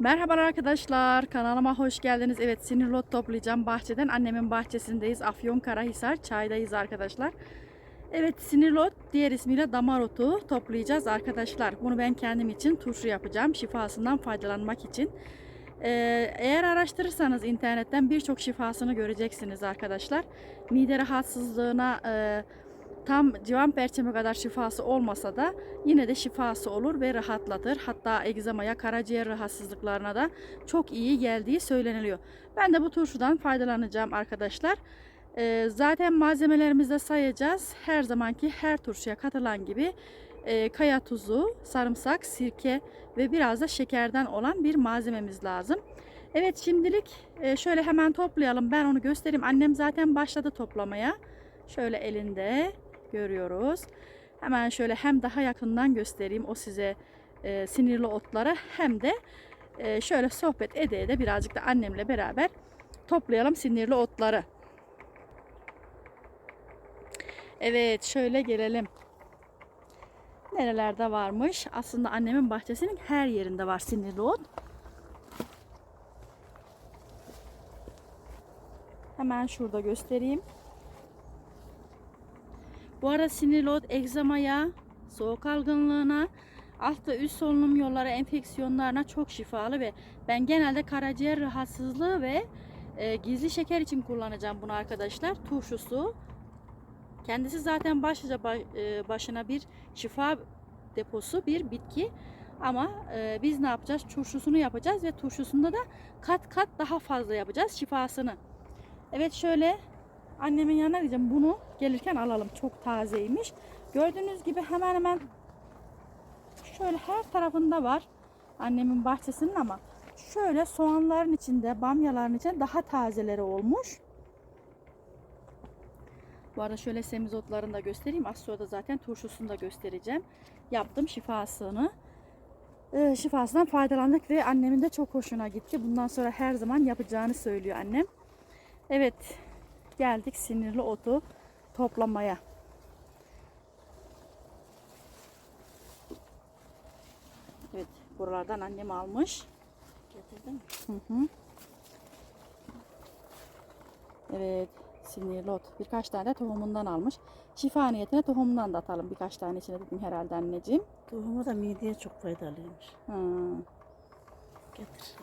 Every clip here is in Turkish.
Merhabalar arkadaşlar. Kanalıma hoş geldiniz. Evet sinir lot toplayacağım. Bahçeden annemin bahçesindeyiz. Afyon Karahisar çaydayız arkadaşlar. Evet sinir lot diğer ismiyle damar otu toplayacağız arkadaşlar. Bunu ben kendim için turşu yapacağım. Şifasından faydalanmak için. Ee, eğer araştırırsanız internetten birçok şifasını göreceksiniz arkadaşlar. Mide rahatsızlığına e, tam civan perçemi kadar şifası olmasa da yine de şifası olur ve rahatlatır. Hatta egzamaya, karaciğer rahatsızlıklarına da çok iyi geldiği söyleniliyor. Ben de bu turşudan faydalanacağım arkadaşlar. Ee, zaten malzemelerimizi de sayacağız. Her zamanki her turşuya katılan gibi e, kaya tuzu, sarımsak, sirke ve biraz da şekerden olan bir malzememiz lazım. Evet şimdilik e, şöyle hemen toplayalım. Ben onu göstereyim. Annem zaten başladı toplamaya. Şöyle elinde görüyoruz. Hemen şöyle hem daha yakından göstereyim o size e, sinirli otları hem de e, şöyle sohbet ede ede birazcık da annemle beraber toplayalım sinirli otları. Evet şöyle gelelim. Nerelerde varmış? Aslında annemin bahçesinin her yerinde var sinirli ot. Hemen şurada göstereyim. Bu arada sinirli ot egzamaya, soğuk algınlığına, alt ve üst solunum yolları enfeksiyonlarına çok şifalı ve ben genelde karaciğer rahatsızlığı ve e, gizli şeker için kullanacağım bunu arkadaşlar. Turşusu. Kendisi zaten başlıca ba- e, başına bir şifa deposu, bir bitki. Ama e, biz ne yapacağız? Turşusunu yapacağız ve turşusunda da kat kat daha fazla yapacağız şifasını. Evet şöyle annemin yanına gideceğim. Bunu gelirken alalım. Çok tazeymiş. Gördüğünüz gibi hemen hemen şöyle her tarafında var. Annemin bahçesinin ama şöyle soğanların içinde, bamyaların içinde daha tazeleri olmuş. Bu arada şöyle semizotlarını da göstereyim. Az sonra da zaten turşusunu da göstereceğim. Yaptım şifasını. Ee, şifasından faydalandık ve annemin de çok hoşuna gitti. Bundan sonra her zaman yapacağını söylüyor annem. Evet, geldik sinirli otu toplamaya. Evet, buralardan annem almış. Getirdin mi? Hı hı. Evet, sinirli ot. Birkaç tane tohumundan almış. Şifa niyetine tohumundan da atalım. Birkaç tane içine dedim herhalde anneciğim. Tohumu da mideye çok faydalıymış. Hı. Getir.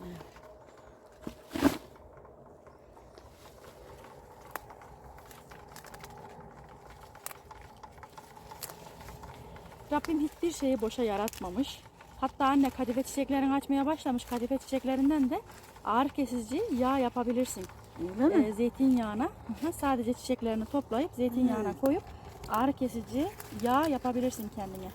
Rabbim hiçbir şeyi boşa yaratmamış. Hatta anne kadife çiçeklerini açmaya başlamış. Kadife çiçeklerinden de ağrı kesici yağ yapabilirsin. Mi? Ee, zeytinyağına hı hı, sadece çiçeklerini toplayıp zeytinyağına Hmm. koyup ağrı kesici yağ yapabilirsin kendine.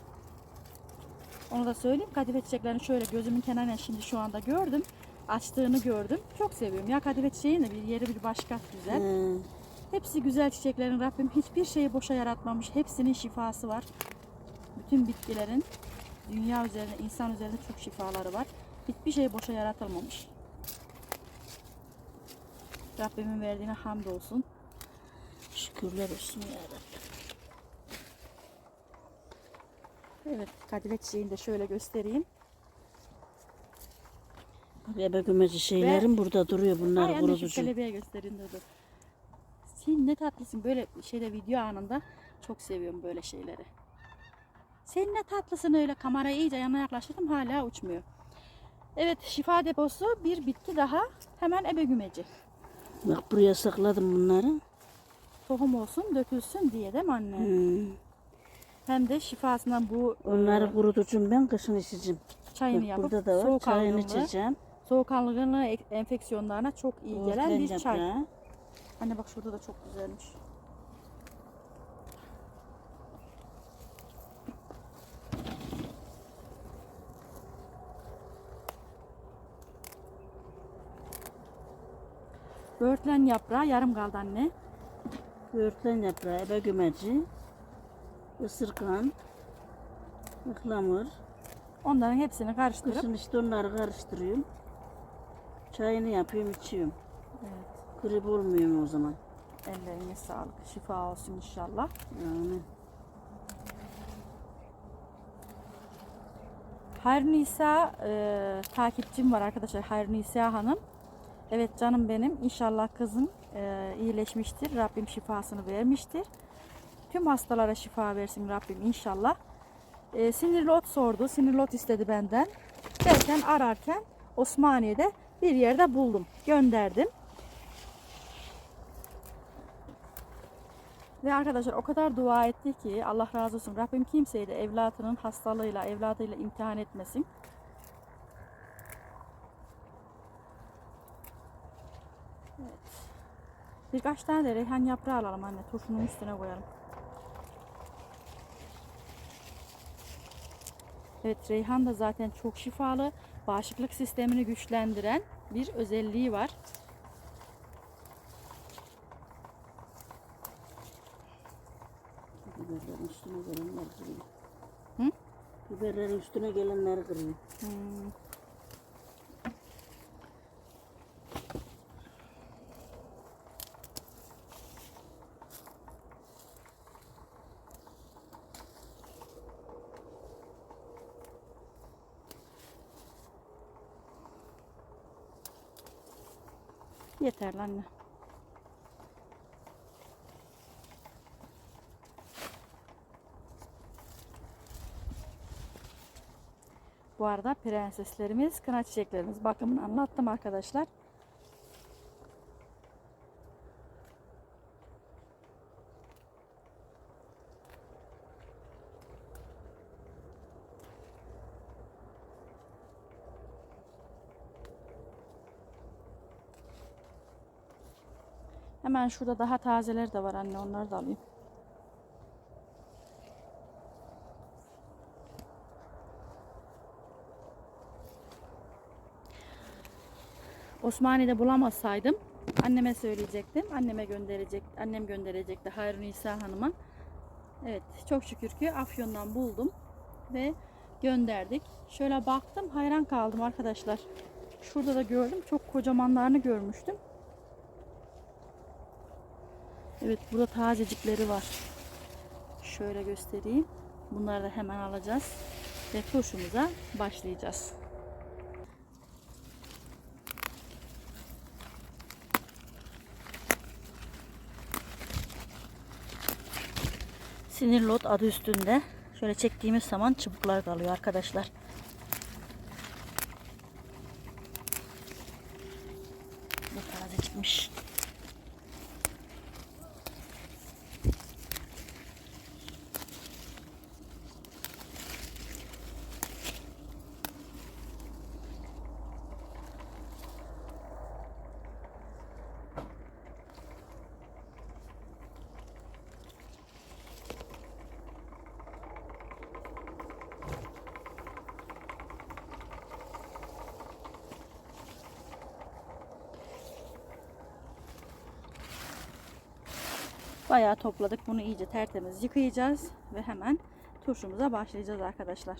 Onu da söyleyeyim. Kadife çiçeklerini şöyle gözümün kenarına şimdi şu anda gördüm. Açtığını gördüm. Çok seviyorum. Ya kadife çiçeğin de bir yeri bir başka güzel. Hı. Hepsi güzel çiçeklerin Rabbim hiçbir şeyi boşa yaratmamış. Hepsinin şifası var. Bütün bitkilerin dünya üzerinde, insan üzerinde çok şifaları var. Hiçbir şey boşa yaratılmamış. Rabbimin verdiğine hamdolsun. Şükürler olsun ya Rabbi. Evet, kadife çiçeğini de şöyle göstereyim. Bak ebe gümeci şeylerim burada duruyor bunlar Ay anne şu kelebeğe göstereyim dur dur. Sen ne tatlısın böyle şeyde video anında çok seviyorum böyle şeyleri. Sen ne tatlısın öyle kamerayı iyice yanına yaklaştırdım hala uçmuyor. Evet şifa deposu bir bitki daha hemen ebe gümeci. Bak buraya sakladım bunları. Tohum olsun dökülsün diye değil mi anne? Hı. Hem de şifasından bu Onları e, kurutucum ben kışın içeceğim. çayını Bak yapıp burada da var. soğuk Çayını içeceğim. soğuk algınlığı ek- enfeksiyonlarına çok iyi gelen bir çay. Anne bak şurada da çok güzelmiş. Böğürtlen yaprağı yarım kaldı anne. Böğürtlen yaprağı, ebe gümeci, ısırgan, ıhlamur. Onların hepsini karıştırıp Kışın işte onları karıştırıyorum. Çayını yapıyorum, içiyorum. evet, Grip olmuyorum o zaman. ellerine sağlık. Şifa olsun inşallah. Yani Hayır Nisa e, takipçim var arkadaşlar. Hayır Nisa Hanım. Evet canım benim. İnşallah kızın e, iyileşmiştir. Rabbim şifasını vermiştir. Tüm hastalara şifa versin Rabbim inşallah. E, sinirli ot sordu. Sinirli ot istedi benden. Derken ararken Osmaniye'de bir yerde buldum. Gönderdim. Ve arkadaşlar o kadar dua etti ki Allah razı olsun. Rabbim kimseyi de evlatının hastalığıyla, evladıyla imtihan etmesin. Birkaç tane de reyhan yaprağı alalım anne. Turşunun üstüne koyalım. Evet reyhan da zaten çok şifalı. Bağışıklık sistemini güçlendiren bir özelliği var. Biberlerin üstüne gelenler kırıyor. Hı? Biberlerin üstüne gelenleri kırıyor. Hmm. Yeter lan anne. Bu arada prenseslerimiz, kına çiçeklerimiz bakımını anlattım arkadaşlar. Hemen şurada daha tazeleri de var anne onları da alayım. Osmaniye'de bulamasaydım anneme söyleyecektim. Anneme gönderecek, annem gönderecekti Hayır Nisa Hanım'a. Evet, çok şükür ki Afyon'dan buldum ve gönderdik. Şöyle baktım, hayran kaldım arkadaşlar. Şurada da gördüm, çok kocamanlarını görmüştüm. Evet, burada tazecikleri var. Şöyle göstereyim. Bunları da hemen alacağız ve turşumuza başlayacağız. Sinir lot adı üstünde. Şöyle çektiğimiz zaman çubuklar kalıyor arkadaşlar. Bu taze çıkmış. Bayağı topladık. Bunu iyice tertemiz yıkayacağız ve hemen turşumuza başlayacağız arkadaşlar.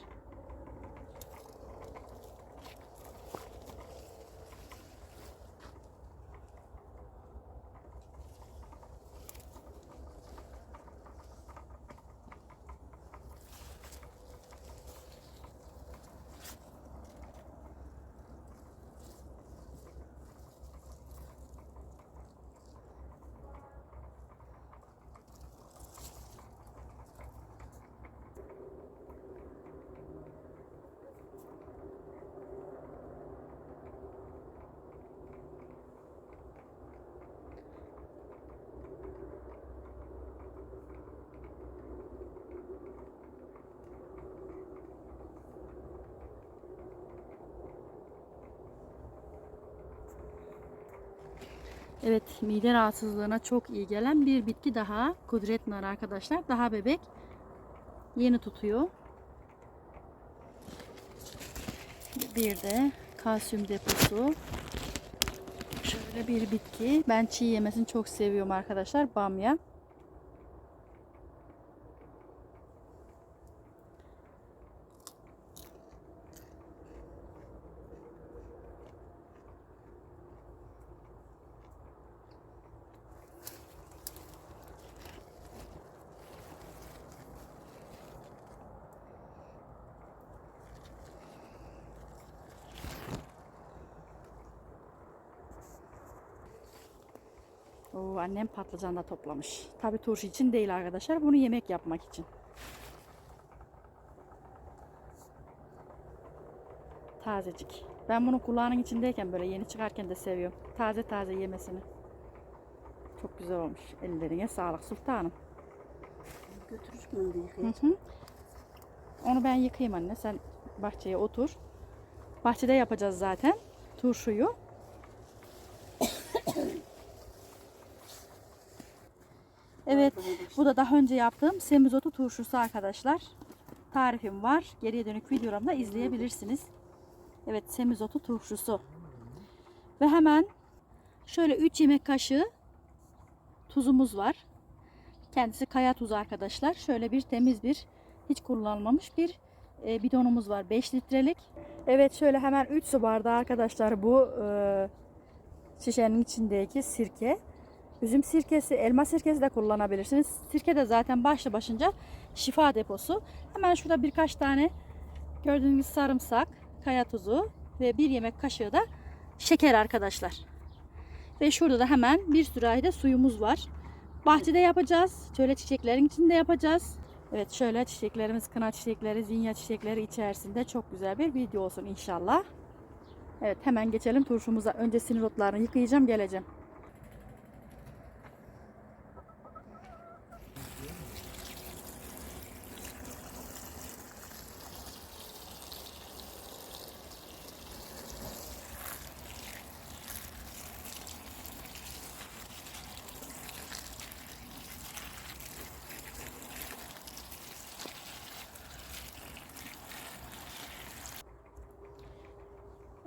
Evet, mide rahatsızlığına çok iyi gelen bir bitki daha. Kudret narı arkadaşlar. Daha bebek. Yeni tutuyor. Bir de kalsiyum deposu. Şöyle bir bitki. Ben çiğ yemesini çok seviyorum arkadaşlar. Bamya. Annem patlıcan da toplamış. Tabi turşu için değil arkadaşlar. Bunu yemek yapmak için. Tazecik. Ben bunu kulağının içindeyken böyle yeni çıkarken de seviyorum. Taze taze yemesini. Çok güzel olmuş. Ellerine sağlık sultanım. Diye. Hı hı. Onu ben yıkayayım anne. Sen bahçeye otur. Bahçede yapacağız zaten turşuyu. Evet, bu da daha önce yaptığım semizotu turşusu arkadaşlar. Tarifim var. Geriye dönük videolarımda izleyebilirsiniz. Evet, semizotu turşusu. Ve hemen şöyle 3 yemek kaşığı tuzumuz var. Kendisi kaya tuzu arkadaşlar. Şöyle bir temiz bir hiç kullanılmamış bir e, bidonumuz var 5 litrelik. Evet şöyle hemen 3 su bardağı arkadaşlar bu e, şişenin içindeki sirke. Üzüm sirkesi, elma sirkesi de kullanabilirsiniz. Sirke de zaten başlı başınca şifa deposu. Hemen şurada birkaç tane gördüğünüz sarımsak, kaya tuzu ve bir yemek kaşığı da şeker arkadaşlar. Ve şurada da hemen bir sürahi suyumuz var. Bahçede yapacağız. Şöyle çiçeklerin içinde yapacağız. Evet şöyle çiçeklerimiz kına çiçekleri, zinya çiçekleri içerisinde çok güzel bir video olsun inşallah. Evet hemen geçelim turşumuza. Önce sinir otlarını yıkayacağım geleceğim.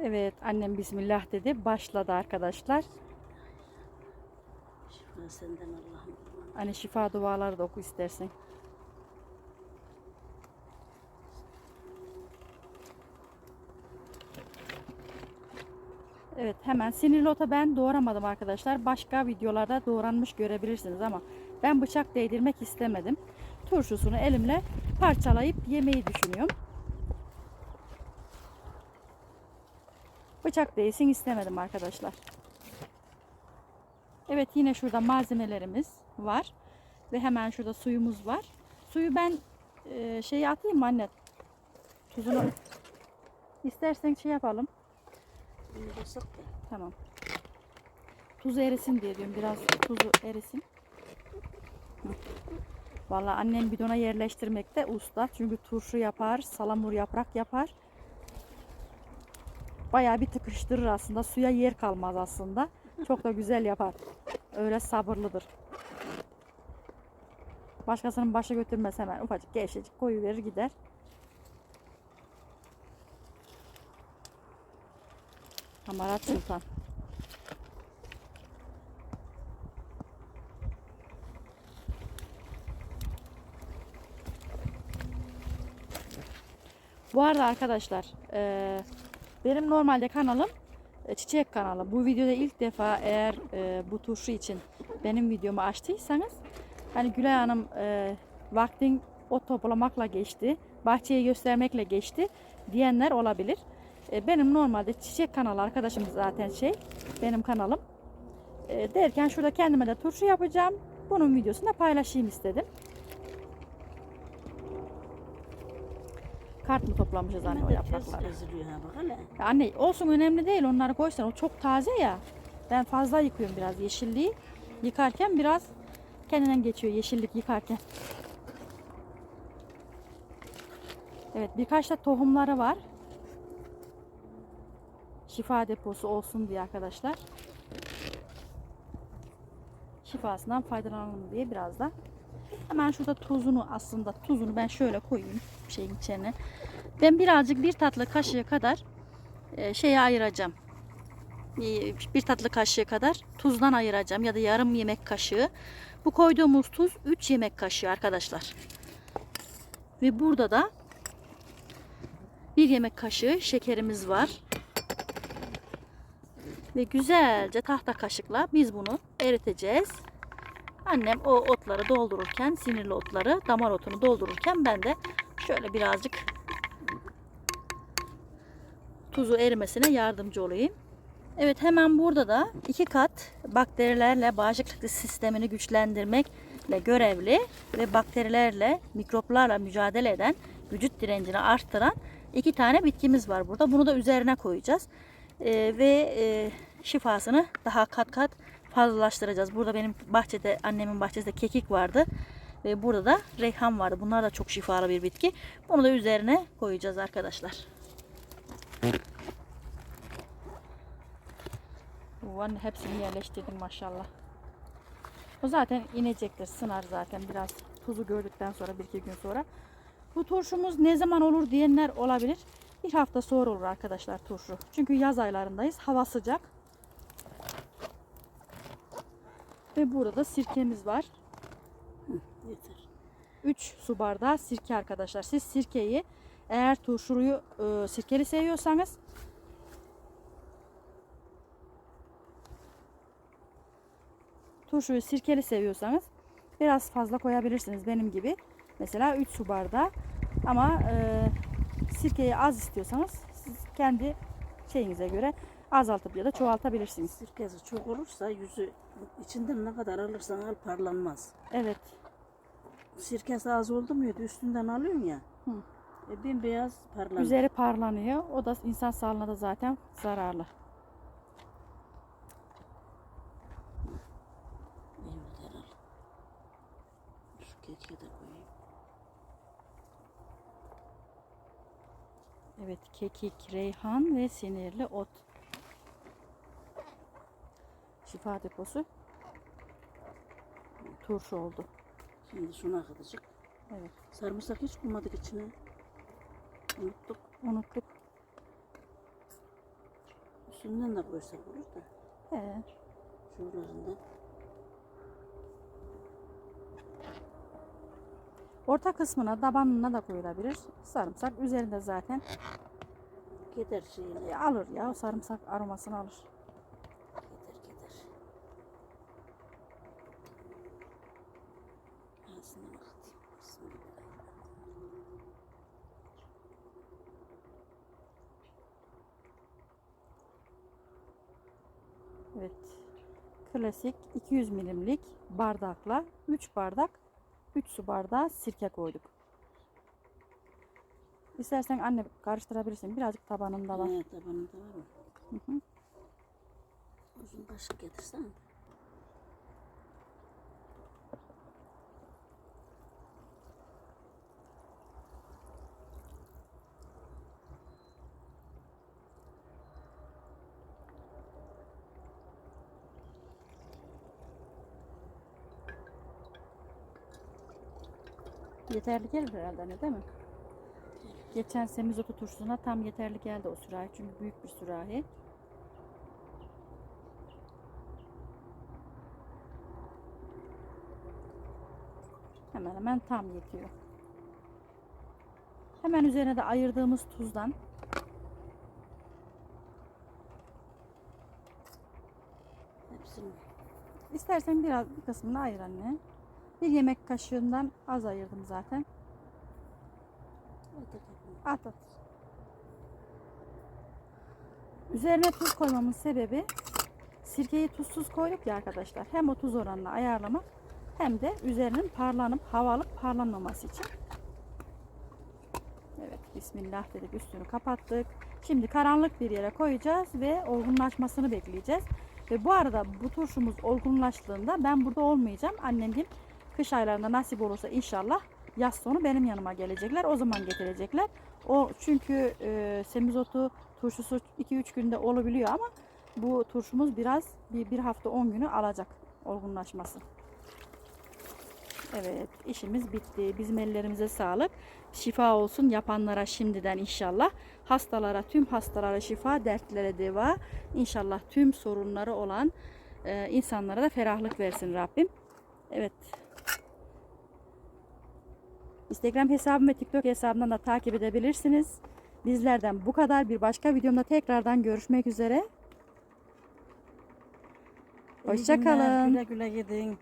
Evet annem bismillah dedi. Başladı arkadaşlar. Şifa senden Allah'ım. Hani şifa duaları da oku istersen. Evet hemen sinirli ota ben doğramadım arkadaşlar. Başka videolarda doğranmış görebilirsiniz ama ben bıçak değdirmek istemedim. Turşusunu elimle parçalayıp yemeyi düşünüyorum. Bıçak değsin istemedim arkadaşlar. Evet yine şurada malzemelerimiz var. Ve hemen şurada suyumuz var. Suyu ben e, şey atayım mı anne? Tuzunu istersen şey yapalım. Tamam. Tuzu erisin diye diyorum. Biraz tuzu erisin. Hı. Vallahi annem bidona yerleştirmekte usta. Çünkü turşu yapar, salamur yaprak yapar. Bayağı bir tıkıştırır aslında. Suya yer kalmaz aslında. Çok da güzel yapar. Öyle sabırlıdır. Başkasının başa götürmez hemen. Ufacık gevşecik koyu verir gider. Hamarat Sultan. Bu arada arkadaşlar eee, benim normalde kanalım e, çiçek kanalı. Bu videoda ilk defa eğer e, bu turşu için benim videomu açtıysanız hani Gülay Hanım e, vaktin o toplamakla geçti, bahçeyi göstermekle geçti diyenler olabilir. E, benim normalde çiçek kanalı arkadaşım zaten şey benim kanalım. E, derken şurada kendime de turşu yapacağım. Bunun videosunu da paylaşayım istedim. Kart mı toplamışız anne o yaprakları? eziliyor ha bak hele. Ya anne olsun önemli değil onları koysan o çok taze ya. Ben fazla yıkıyorum biraz yeşilliği. Yıkarken biraz kendinden geçiyor yeşillik yıkarken. Evet birkaç da tohumları var. Şifa deposu olsun diye arkadaşlar. Şifasından faydalanalım diye biraz da. Hemen şurada tuzunu aslında tuzunu ben şöyle koyayım şeyin içine. Ben birazcık bir tatlı kaşığı kadar e, şeye ayıracağım. E, Bir tatlı kaşığı kadar tuzdan ayıracağım ya da yarım yemek kaşığı. Bu koyduğumuz tuz 3 yemek kaşığı arkadaşlar. Ve burada da bir yemek kaşığı şekerimiz var. Ve güzelce tahta kaşıkla biz bunu eriteceğiz. Annem o otları doldururken, sinirli otları, damar otunu doldururken ben de şöyle birazcık tuzu erimesine yardımcı olayım. Evet hemen burada da iki kat bakterilerle bağışıklık sistemini güçlendirmekle görevli ve bakterilerle, mikroplarla mücadele eden, vücut direncini arttıran iki tane bitkimiz var burada. Bunu da üzerine koyacağız. Ee, ve e, şifasını daha kat kat fazlalaştıracağız. Burada benim bahçede, annemin bahçesinde kekik vardı. Ve burada da reyhan vardı. Bunlar da çok şifalı bir bitki. Bunu da üzerine koyacağız arkadaşlar. Anne hepsini yerleştirdim maşallah. O zaten inecektir. Sınar zaten biraz tuzu gördükten sonra bir iki gün sonra. Bu turşumuz ne zaman olur diyenler olabilir. Bir hafta sonra olur arkadaşlar turşu. Çünkü yaz aylarındayız. Hava sıcak. Ve burada da sirkemiz var. Yeter. 3 su bardağı sirke arkadaşlar. Siz sirkeyi eğer turşuyu e, sirkeli seviyorsanız turşuyu sirkeli seviyorsanız biraz fazla koyabilirsiniz benim gibi. Mesela 3 su bardağı ama e, sirkeyi az istiyorsanız siz kendi şeyinize göre azaltıp ya da çoğaltabilirsiniz. Sirkesi çok olursa yüzü içinden ne kadar alırsan al parlanmaz. Evet. Sirkesi az oldu muydu üstünden alıyorsun ya. Hı. E, bembeyaz parlanır. Üzeri parlanıyor. O da insan sağlığına da zaten zararlı. De koyayım. Evet, kekik, reyhan ve sinirli ot. Şifa deposu. Turşu oldu. Şimdi şunu akıtacak. Evet, Sarımsak hiç koymadık içine. Unuttuk. unuttuk. Üstünden de koysak olur da. He, Şuralarından. orta kısmına, tabanına da koyulabilir. Sarımsak üzerinde zaten Gider şeyine. e, alır ya. O sarımsak aromasını alır. Gider gider. Ağzına akıtayım. Bismillah. Evet. Klasik 200 milimlik bardakla 3 bardak 3 su bardağı sirke koyduk. İstersen anne karıştırabilirsin. Birazcık tabanında var. Evet tabanında var? Hı hı. Uzun kaşık getirsen. Yeterli gelir herhalde anne değil mi? Geçen semizotu turşusuna tam yeterli geldi o sürahi. Çünkü büyük bir sürahi. Hemen hemen tam yetiyor. Hemen üzerine de ayırdığımız tuzdan istersen biraz bir kısmını ayır anne. Bir yemek kaşığından az ayırdım zaten. At, at. Üzerine tuz koymamın sebebi sirkeyi tuzsuz koyduk ya arkadaşlar. Hem o tuz oranını ayarlamak hem de üzerinin parlanıp havalıp parlanmaması için. Evet bismillah dedik üstünü kapattık. Şimdi karanlık bir yere koyacağız ve olgunlaşmasını bekleyeceğiz. Ve bu arada bu turşumuz olgunlaştığında ben burada olmayacağım. Annem diyeyim kış aylarında nasip olursa inşallah yaz sonu benim yanıma gelecekler. O zaman getirecekler. O çünkü e, semizotu turşusu 2-3 günde olabiliyor ama bu turşumuz biraz bir, bir hafta 10 günü alacak olgunlaşması. Evet işimiz bitti. Bizim ellerimize sağlık. Şifa olsun yapanlara şimdiden inşallah. Hastalara tüm hastalara şifa, dertlere deva. İnşallah tüm sorunları olan e, insanlara da ferahlık versin Rabbim. Evet. Instagram hesabım ve TikTok hesabımdan da takip edebilirsiniz. Bizlerden bu kadar. Bir başka videomda tekrardan görüşmek üzere. İyi Hoşça günler, kalın. Güle güle gidin.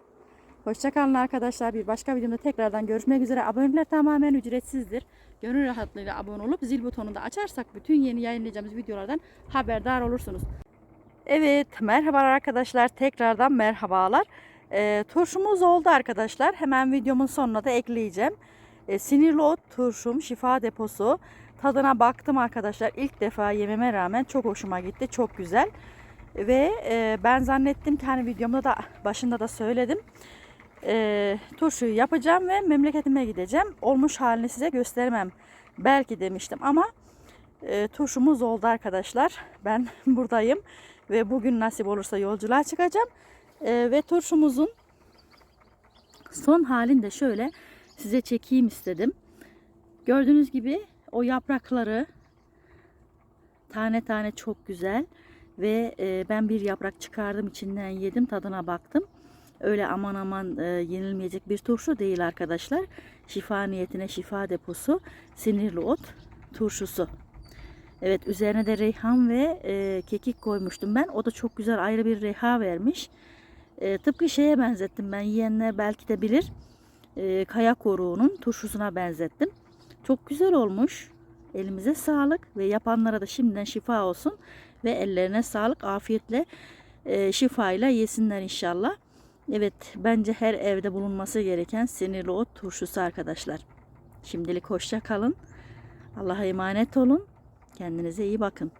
Hoşçakalın arkadaşlar. Bir başka videomda tekrardan görüşmek üzere. Abonelikler tamamen ücretsizdir. Gönül rahatlığıyla abone olup zil butonunu da açarsak bütün yeni yayınlayacağımız videolardan haberdar olursunuz. Evet, merhabalar arkadaşlar. Tekrardan merhabalar. Ee, turşumuz oldu arkadaşlar. Hemen videomun sonuna da ekleyeceğim. Ee, sinirli ot turşum, şifa deposu. Tadına baktım arkadaşlar. İlk defa yememe rağmen çok hoşuma gitti. Çok güzel. Ve e, ben zannettim ki hani videomda da başında da söyledim. E, turşuyu yapacağım ve memleketime gideceğim. Olmuş halini size göstermem. Belki demiştim ama e, turşumuz oldu arkadaşlar. Ben buradayım ve bugün nasip olursa yolculuğa çıkacağım. E, ve turşumuzun son halini de şöyle size çekeyim istedim. Gördüğünüz gibi o yaprakları tane tane çok güzel ve e, ben bir yaprak çıkardım içinden yedim tadına baktım. Öyle aman aman e, yenilmeyecek bir turşu değil arkadaşlar. Şifa niyetine şifa deposu sinirli ot turşusu. Evet üzerine de reyhan ve e, kekik koymuştum ben. O da çok güzel ayrı bir reha vermiş. E, tıpkı şeye benzettim ben yiyenler belki de bilir. E, kaya koruğunun turşusuna benzettim. Çok güzel olmuş. Elimize sağlık ve yapanlara da şimdiden şifa olsun ve ellerine sağlık afiyetle e, şifayla yesinler inşallah. Evet bence her evde bulunması gereken sinirli ot turşusu arkadaşlar. Şimdilik hoşça kalın. Allah'a emanet olun. Kendinize iyi bakın.